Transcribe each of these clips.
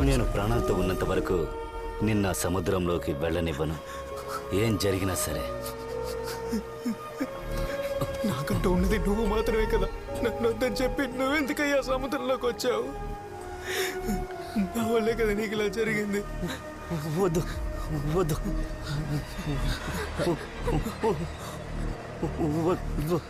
నేను ప్రాణాలతో ఉన్నంత వరకు నిన్న సముద్రంలోకి వెళ్ళనివ్వను. ఏం జరిగినా సరే. నాకంటూ ఉన్నది నువ్వు మాత్రమే కదా. నన్ను వద్దని చెప్పి నువ్వెందుకయ్యా సముద్రంలోకి వచ్చావు? నా వల్లే కదా నీకు ఇలా జరిగింది. వద్దు. వద్దు వద్దు.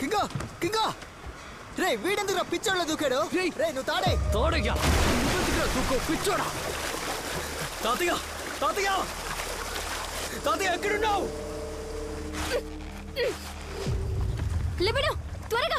కింగా కింగా. రే వీడెందుకు పిచ్చోళ్ళ దూకాడు? రే. నువ్వు తాడే. తోడయ్యా. నువ్వెందుకురా దూకో పిచ్చోడా? తాతయ్య తాతయ్య. తాతయ్య ఎక్కడున్నావు? లిబిడు త్వరగా.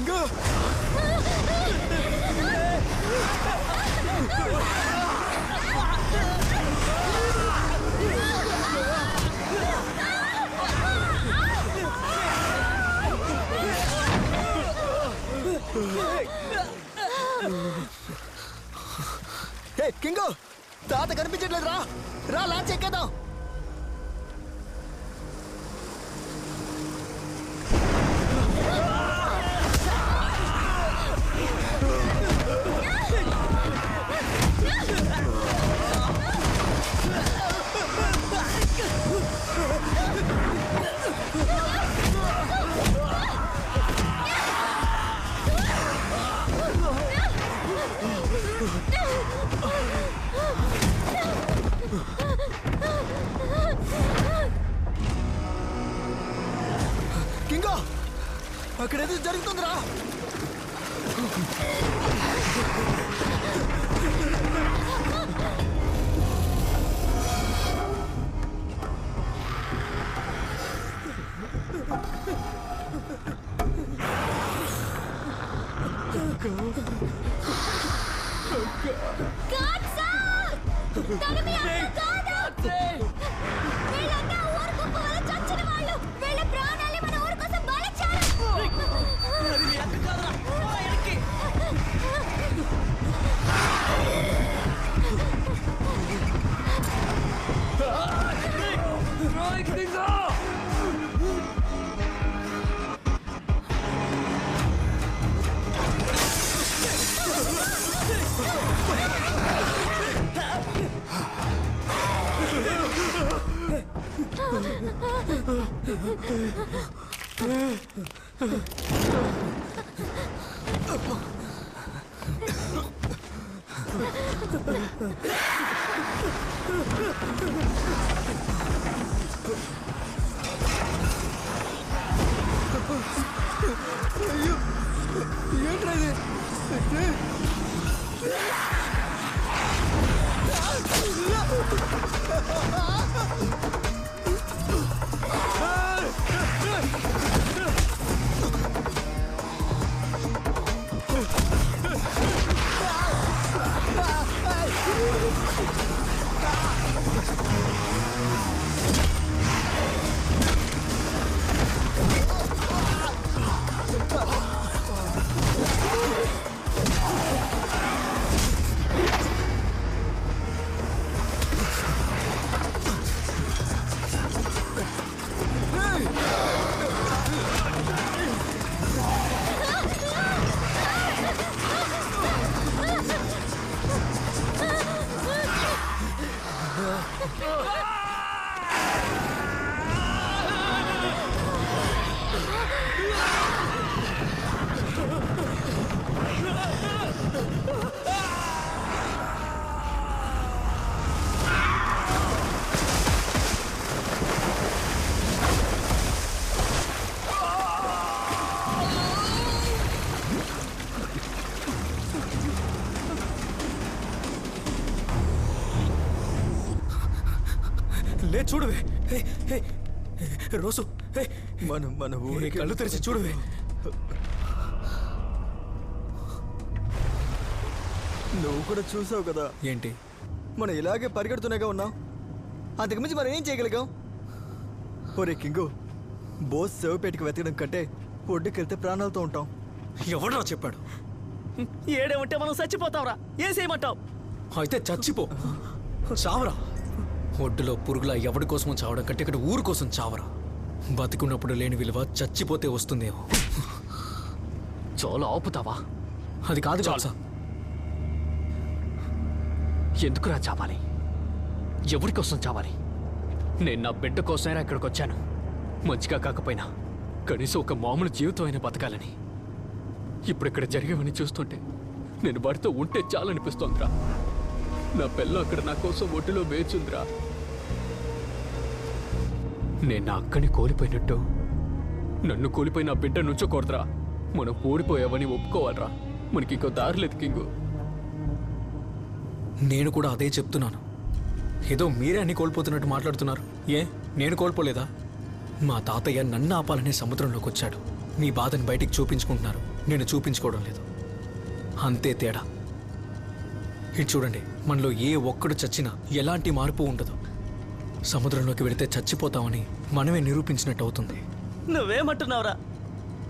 కింగా హే కింగు తాత కనిపించట్లేదు రా రా లాంచ్ ఎక్కేద్దాం. అక్కడ ఏదో జరుగుతుందిరా కాట్సా తరిమి అక్క కాదు రోయ్ కింగా ఏంట్రా ఇది ఏ అయ్యో! ఏంట్రా ఇది? ఏ, రోజు. ఏ, మన మన ఏ, ఊరికి కళ్ళు తెరిచి చూడవే. నువ్వు కూడా చూసావు కదా. ఏంటి? మనం ఇలాగే పరిగెడుతూనేగా ఉన్నాం. అంతకుమించి మనం ఏం చేయగలిగాం? ఒరే కింగు బోస్ సేవపేటకి వెతకడం కంటే ఒడ్డుకెళ్తే ప్రాణాలతో ఉంటాం. ఎవడరా చెప్పాడు? ఏడేమంటే మనం చచ్చిపోతావురా ఏం చేయమంటావు? అయితే చచ్చిపో. చావరా. ఒడ్డులో పురుగుల ఎవడి కోసం చావడం కంటే ఇక్కడ ఊరు కోసం చావరా. బతికున్నప్పుడు లేని విలువ చచ్చిపోతే వస్తుందేమో. చాలా ఆపుతావా? అది కాదు చాలు. ఎందుకురా చావాలి? ఎవరి కోసం చావాలి? నేను నా బిడ్డ కోసమైనా ఇక్కడికి వచ్చాను మంచిగా కాకపోయినా కనీసం ఒక మామూలు జీవితం అయినా బతకాలని. ఇప్పుడు ఇక్కడ జరిగేవని చూస్తుంటే నేను వాడితో ఉంటే చాలనిపిస్తోందిరా. నా పిల్ల అక్కడ నా కోసం ఒడ్డులో వేచుందిరా. నేను నా అక్కని కోల్పోయినట్టు. నన్ను కోల్పోయి నా బిడ్డ నుంచోకూడదురా. మనం ఓడిపోయావని ఒప్పుకోవాలరా. మనకి ఇంకో దారి లేదు కింగు. నేను కూడా అదే చెప్తున్నాను. ఏదో మీరే అన్ని కోల్పోతున్నట్టు మాట్లాడుతున్నారు. ఏ నేను కోల్పోలేదా? మా తాతయ్య నన్ను ఆపాలనే సముద్రంలోకి వచ్చాడు. మీ బాధని బయటికి చూపించుకుంటున్నారు. నేను చూపించుకోవడం లేదు. అంతే తేడా. ఇటు చూడండి. మనలో ఏ ఒక్కడు చచ్చినా ఎలాంటి మార్పు ఉండదు. సముద్రంలోకి వెళితే చచ్చిపోతామని మనమే నిరూపించినట్టు అవుతుంది నువ్వేమంటున్నావురా?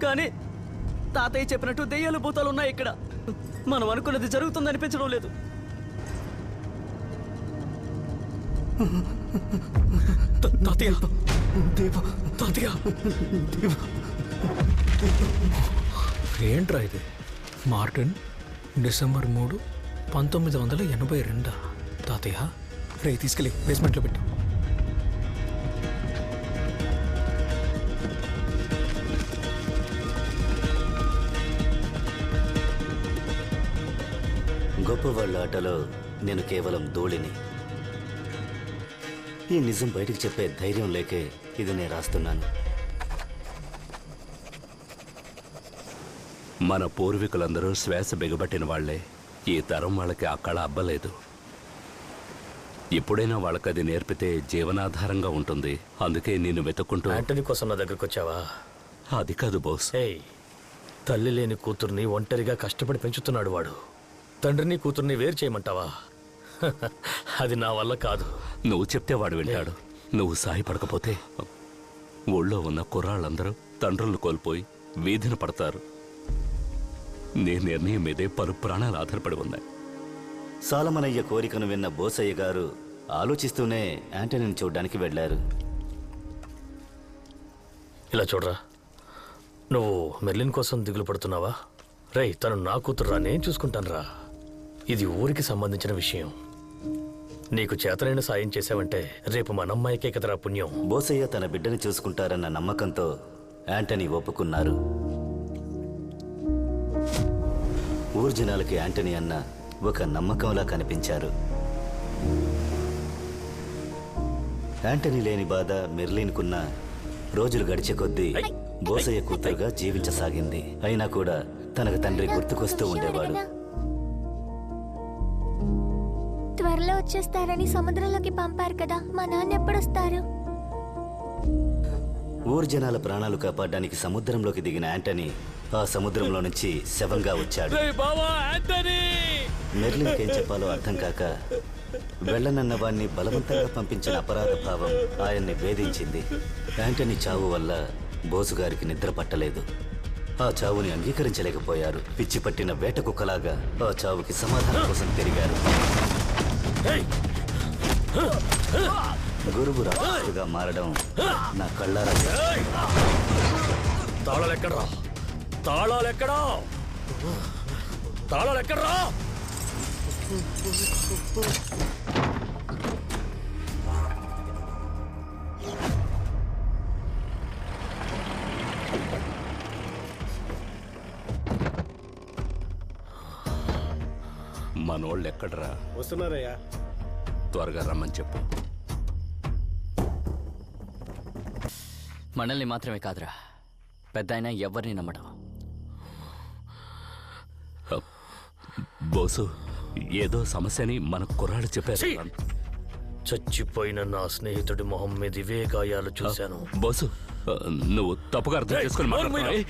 కానీ తాతయ్య చెప్పినట్టు దెయ్యాలు భూతాలు ఉన్నాయి ఇక్కడ. మనం అనుకున్నది జరుగుతుంది అనిపించడం లేదు. త- తాతయ్య! తాతయ్య! ఏంట్రా ఇది? మార్టిన్? డిసెంబర్ మూడు? పంతొమ్మిది వందల ఎనభై రెండా? తాతయ్య రే తీసుకెళ్ళి బేస్మెంట్లో పెట్టు. గొప్పవాళ్ళ ఆటలో నేను కేవలం ధూళిని. ఈ నిజం బయటికి చెప్పే ధైర్యం లేకే ఇది నేను రాస్తున్నాను. మన పూర్వీకులందరూ శ్వాస బిగబట్టిన వాళ్ళే ఈ తరం వాళ్ళకి ఆ కళ అబ్బలేదు. ఎప్పుడైనా వాళ్ళకి అది నేర్పితే జీవనాధారంగా ఉంటుంది. అందుకే నేను వెతుక్కుంటూ యాంటనీ కోసం నా దగ్గరకు వచ్చావా? అది కాదు బోస్. ఏయ్ తల్లి లేని కూతుర్ని ఒంటరిగా కష్టపడి పెంచుతున్నాడు వాడు. తండ్రిని కూతుర్ని వేరు చేయమంటావా? అది నా వల్ల కాదు. నువ్వు చెప్తే వాడు వింటాడు. నువ్వు సాయపడకపోతే ఊళ్ళో ఉన్న కుర్రాళ్ళందరూ తండ్రులను కోల్పోయి వీధిన పడతారు. నీ నిర్ణయం మీదే పలు ప్రాణాలు ఆధారపడి ఉన్నాయి. సాలమనయ్య కోరికను విన్న బోసయ్య గారు ఆలోచిస్తూనే యాంటనీని చూడ్డానికి వెళ్ళారు. ఇలా చూడరా నువ్వు మెర్లిన్ కోసం దిగులు పడుతున్నావా? రేయ్ తను నా కూతుర్రా నేను చూసుకుంటానురా. ఇది ఊరికి సంబంధించిన విషయం. నీకు చేతనైన సాయం చేసావంటే రేపు మన అమ్మాయికే కదరా పుణ్యం. బోసయ్య తన బిడ్డని చూసుకుంటారన్న నమ్మకంతో యాంటనీ ఒప్పుకున్నారు. ఊరు జనాలకి యాంటనీ అన్న ఒక నమ్మకంలా కనిపించారు. యాంటనీ లేని బాధ మెర్లిన్కున్న రోజులు గడిచే కొద్దీ బోసయ్య కూతురుగా జీవించసాగింది. అయినా కూడా తనకు తండ్రి గుర్తుకొస్తూ ఉండేవాడు. త్వరలో వచ్చేస్తారని సముద్రంలోకి పంపారు కదా మా నాన్న ఎప్పుడొస్తారు? ఊరు జనాల ప్రాణాలు కాపాడడానికి సముద్రంలోకి దిగిన యాంటనీ ఆ సముద్రంలో నుంచి శవంగా వచ్చాడు. మెర్లిన్కి ఏం చెప్పాలో అర్థం కాక వెళ్ళనన్న వాణ్ణి బలవంతంగా పంపించిన అపరాధ భావం ఆయన్ని వేధించింది. యాంటనీ చావు వల్ల బోసుగారికి నిద్ర పట్టలేదు. ఆ చావుని అంగీకరించలేకపోయారు. పిచ్చి పట్టిన వేట కుక్కలాగా ఆ చావుకి సమాధానం కోసం తిరిగారు. గురువు రాక్షసుగా మారడం నా కళ్ళారా? తాళాలు ఎక్కడ్రా తాళాలు ఎక్కడా తాళాలు ఎక్కడ్రా మనోళ్ళు ఎక్కడరా వస్తున్నారయ్యా. త్వరగా రమ్మని చెప్పు. మనల్ని మాత్రమే కాదురా. పెద్ద అయినా ఎవరిని నమ్మడం. బోసు ఏదో సమస్యని మన కుర్రాడు చెప్పారు. చచ్చిపోయిన నా స్నేహితుడి మొహం మీద ఇవే గాయాలు చూశాను. బోసు నువ్వు తప్పుగా అర్థం చేసుకుని.